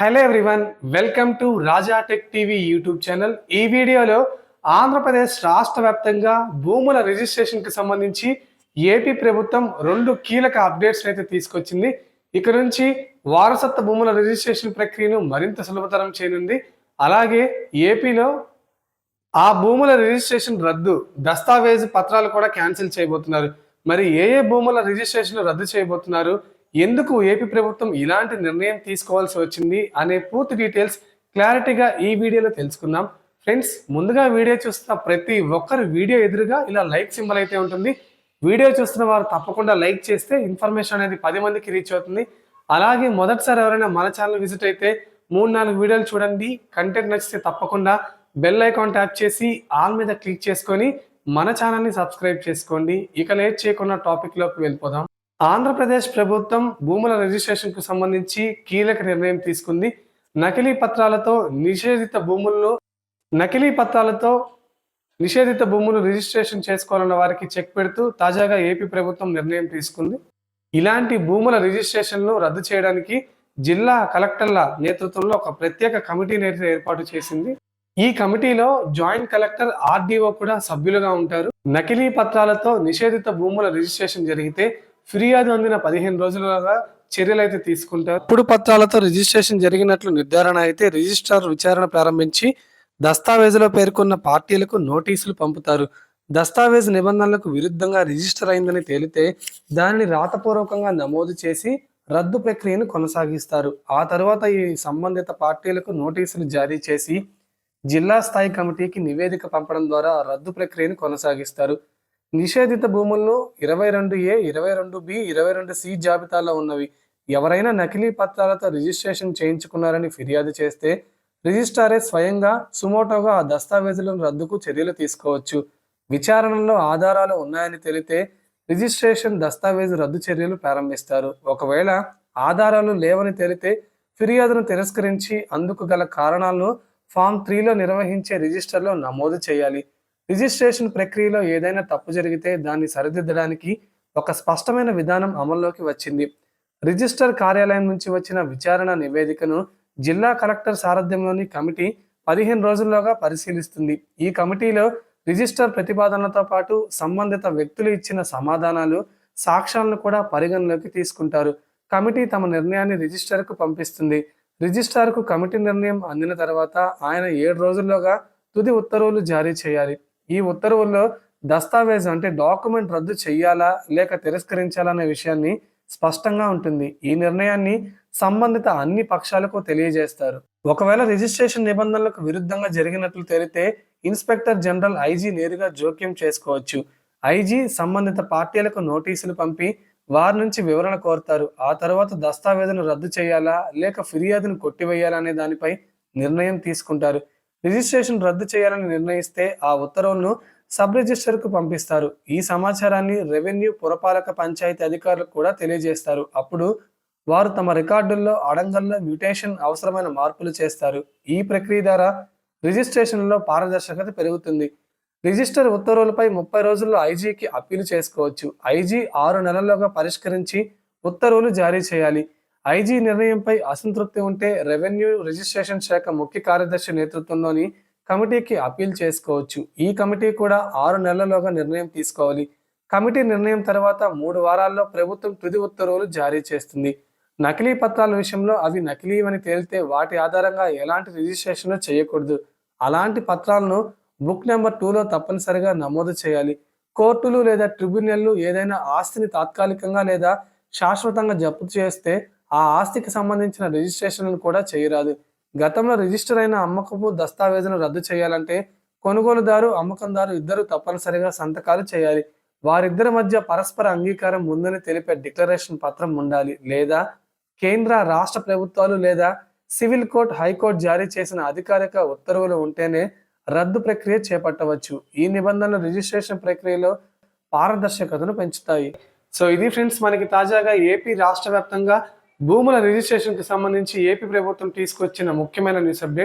Hello everyone welcome to Raja tech TV YouTube channel ఈ వీడియోలో ఆంధ్రప్రదేశ్ రాష్ట్ర వ్యాప్తంగా భూముల రిజిస్ట్రేషన్కి సంబంధించి ఏపీ ప్రభుత్వం రెండు కీలక అప్డేట్స్ అయితే తీసుకొచ్చింది. ఇక నుంచి వారసత్వ భూముల రిజిస్ట్రేషన్ ప్రక్రియను మరింత సులభతరం చేయనుంది. అలాగే ఏపీలో ఆ భూముల రిజిస్ట్రేషన్ రద్దు దస్తావేజు పత్రాలు కూడా క్యాన్సిల్ చేయబోతున్నారు. మరి ఏ ఏ భూముల రిజిస్ట్రేషన్ రద్దు చేయబోతున్నారు? ఎందుకు ఏపీ ప్రభుత్వం ఇలాంటి నిర్ణయం తీసుకోవాల్సి వచ్చింది అనే పూర్తి డీటెయిల్స్ క్లారిటీగా ఈ వీడియోలో తెలుసుకుందాం. ఫ్రెండ్స్ ముందుగా వీడియో చూస్తున్న ప్రతి ఒక్కరు వీడియో ఎదురుగా ఇలా లైక్ సింబల్ అయితే ఉంటుంది. వీడియో చూస్తున్న వారు తప్పకుండా లైక్ చేస్తే ఇన్ఫర్మేషన్ అనేది పది మందికి రీచ్ అవుతుంది. అలాగే మొదటిసారి ఎవరైనా మన ఛానల్ విజిట్ అయితే మూడు నాలుగు వీడియోలు చూడండి. కంటెంట్ నచ్చితే తప్పకుండా బెల్ ఐకాన్ ట్యాప్ చేసి ఆల్ మీద క్లిక్ చేసుకొని మన ఛానల్ని సబ్స్క్రైబ్ చేసుకోండి. ఇక లేట్ చేయకుండా టాపిక్లోకి వెళ్ళిపోదాం. ఆంధ్రప్రదేశ్ ప్రభుత్వం భూముల రిజిస్ట్రేషన్కు సంబంధించి కీలక నిర్ణయం తీసుకుంది. నకిలీ పత్రాలతో నిషేధిత భూములను నకిలీ పత్రాలతో నిషేధిత భూములు రిజిస్ట్రేషన్ చేసుకోవాలన్న వారికి చెక్ పెడుతూ తాజాగా ఏపీ ప్రభుత్వం నిర్ణయం తీసుకుంది. ఇలాంటి భూముల రిజిస్ట్రేషన్ను రద్దు చేయడానికి జిల్లా కలెక్టర్ల నేతృత్వంలో ఒక ప్రత్యేక కమిటీని ఏర్పాటు చేసింది. ఈ కమిటీలో జాయింట్ కలెక్టర్ ఆర్డీఓ కూడా సభ్యులుగా ఉంటారు. నకిలీ పత్రాలతో నిషేధిత భూముల రిజిస్ట్రేషన్ జరిగితే ఫిర్యాదు అందిన పదిహేను రోజులుగా చర్యలు అయితే తీసుకుంటారు. ఇప్పుడు పత్రాలతో రిజిస్ట్రేషన్ జరిగినట్లు నిర్ధారణ అయితే రిజిస్ట్రార్ విచారణ ప్రారంభించి దస్తావేజులో పేర్కొన్న పార్టీలకు నోటీసులు పంపుతారు. దస్తావేజ్ నిబంధనలకు విరుద్ధంగా రిజిస్టర్ అయిందని తేలితే దానిని రాతపూర్వకంగా నమోదు చేసి రద్దు ప్రక్రియను కొనసాగిస్తారు. ఆ తర్వాత ఈ సంబంధిత పార్టీలకు నోటీసులు జారీ చేసి జిల్లా స్థాయి కమిటీకి నివేదిక పంపడం ద్వారా రద్దు ప్రక్రియను కొనసాగిస్తారు. నిషేధిత భూములను ఇరవై రెండు ఏ ఇరవై రెండు బి ఇరవై రెండు సి జాబితాలో ఉన్నవి. ఎవరైనా నకిలీ పత్రాలతో రిజిస్ట్రేషన్ చేయించుకున్నారని ఫిర్యాదు చేస్తే రిజిస్ట్రారే స్వయంగా సుమోటోగా ఆ దస్తావేజులను రద్దుకు చర్యలు తీసుకోవచ్చు. విచారణలో ఆధారాలు ఉన్నాయని తెలితే రిజిస్ట్రేషన్ దస్తావేజు రద్దు చర్యలు ప్రారంభిస్తారు. ఒకవేళ ఆధారాలు లేవని తెలితే ఫిర్యాదును తిరస్కరించి అందుకు గల కారణాలను ఫామ్ త్రీలో నిర్వహించే రిజిస్టర్లో నమోదు చేయాలి. రిజిస్ట్రేషన్ ప్రక్రియలో ఏదైనా తప్పు జరిగితే దాన్ని సరిదిద్దడానికి ఒక స్పష్టమైన విధానం అమల్లోకి వచ్చింది. రిజిస్టర్ కార్యాలయం నుంచి వచ్చిన విచారణ నివేదికను జిల్లా కలెక్టర్ సారథ్యంలోని కమిటీ పదిహేను రోజుల్లోగా పరిశీలిస్తుంది. ఈ కమిటీలో రిజిస్టర్ ప్రతిపాదనలతో పాటు సంబంధిత వ్యక్తులు ఇచ్చిన సమాధానాలు సాక్ష్యాలను కూడా పరిగణలోకి తీసుకుంటారు. కమిటీ తమ నిర్ణయాన్ని రిజిస్టర్కు పంపిస్తుంది. రిజిస్ట్రార్కు కమిటీ నిర్ణయం అందిన తర్వాత ఆయన ఏడు రోజుల్లోగా తుది ఉత్తర్వులు జారీ చేయాలి. ఈ ఉత్తర్వుల్లో దస్తావేజ్ అంటే డాక్యుమెంట్ రద్దు చేయాలా లేక తిరస్కరించాలా అనే విషయాన్ని స్పష్టంగా ఉంటుంది. ఈ నిర్ణయాన్ని సంబంధిత అన్ని పక్షాలకు తెలియజేస్తారు. ఒకవేళ రిజిస్ట్రేషన్ నిబంధనలకు విరుద్ధంగా జరిగినట్లు తేలితే ఇన్స్పెక్టర్ జనరల్ ఐజీ నేరుగా జోక్యం చేసుకోవచ్చు. ఐజీ సంబంధిత పార్టీలకు నోటీసులు పంపి వారి నుంచి వివరణ కోరుతారు. ఆ తర్వాత దస్తావేజును రద్దు చేయాలా లేక ఫిర్యాదును కొట్టివేయాలా అనే దానిపై నిర్ణయం తీసుకుంటారు. రిజిస్ట్రేషన్ రద్దు చేయాలని నిర్ణయిస్తే ఆ ఉత్తర్వులను సబ్ రిజిస్టర్కు పంపిస్తారు. ఈ సమాచారాన్ని రెవెన్యూ పురపాలక పంచాయతీ అధికారులకు కూడా తెలియజేస్తారు. అప్పుడు వారు తమ రికార్డుల్లో అడంగల్లో మ్యూటేషన్ అవసరమైన మార్పులు చేస్తారు. ఈ ప్రక్రియ ద్వారా రిజిస్ట్రేషన్లో పారదర్శకత పెరుగుతుంది. రిజిస్టర్ ఉత్తర్వులపై ముప్పై రోజుల్లో ఐజీకి అప్పీలు చేసుకోవచ్చు. ఐజీ ఆరు నెలల్లోగా పరిష్కరించి ఉత్తర్వులు జారీ చేయాలి. ఐజీ నిర్ణయంపై అసంతృప్తి ఉంటే రెవెన్యూ రిజిస్ట్రేషన్ శాఖ ముఖ్య కార్యదర్శి నేతృత్వంలోని కమిటీకి అప్పీల్ చేసుకోవచ్చు. ఈ కమిటీ కూడా ఆరు నెలల్లోగా నిర్ణయం తీసుకోవాలి. కమిటీ నిర్ణయం తర్వాత మూడు వారాల్లో ప్రభుత్వం తుది ఉత్తర్వులు జారీ చేస్తుంది. నకిలీ పత్రాల విషయంలో అవి నకిలీవని తేలితే వాటి ఆధారంగా ఎలాంటి రిజిస్ట్రేషన్ చేయకూడదు. అలాంటి పత్రాలను బుక్ నెంబర్ టూలో తప్పనిసరిగా నమోదు చేయాలి. కోర్టులు లేదా ట్రిబ్యునల్లు ఏదైనా ఆస్తిని తాత్కాలికంగా లేదా శాశ్వతంగా జప్తు చేస్తే ఆ ఆస్తికి సంబంధించిన రిజిస్ట్రేషన్లను కూడా చేయరాదు. గతంలో రిజిస్టర్ అయిన అమ్మకపు దస్తావేజును రద్దు చేయాలంటే కొనుగోలుదారు అమ్మకందారు ఇద్దరు తప్పనిసరిగా సంతకాలు చేయాలి. వారిద్దరి మధ్య పరస్పర అంగీకారం ఉందని తెలిపే డిక్లరేషన్ పత్రం ఉండాలి. లేదా కేంద్ర రాష్ట్ర ప్రభుత్వాలు లేదా సివిల్ కోర్ట్ హైకోర్టు జారీ చేసిన అధికారిక ఉత్తర్వులు ఉంటేనే రద్దు ప్రక్రియ చేపట్టవచ్చు. ఈ నిబంధనలు రిజిస్ట్రేషన్ ప్రక్రియలో పారదర్శకతను పెంచుతాయి. సో ఇది ఫ్రెండ్స్ మనకి తాజాగా ఏపీ రాష్ట్ర వ్యాప్తంగా భూముల రిజిస్ట్రేషన్కి సంబంధించి ఏపీ ప్రభుత్వం తీసుకొచ్చిన ముఖ్యమైన న్యూస్ అప్డేట్.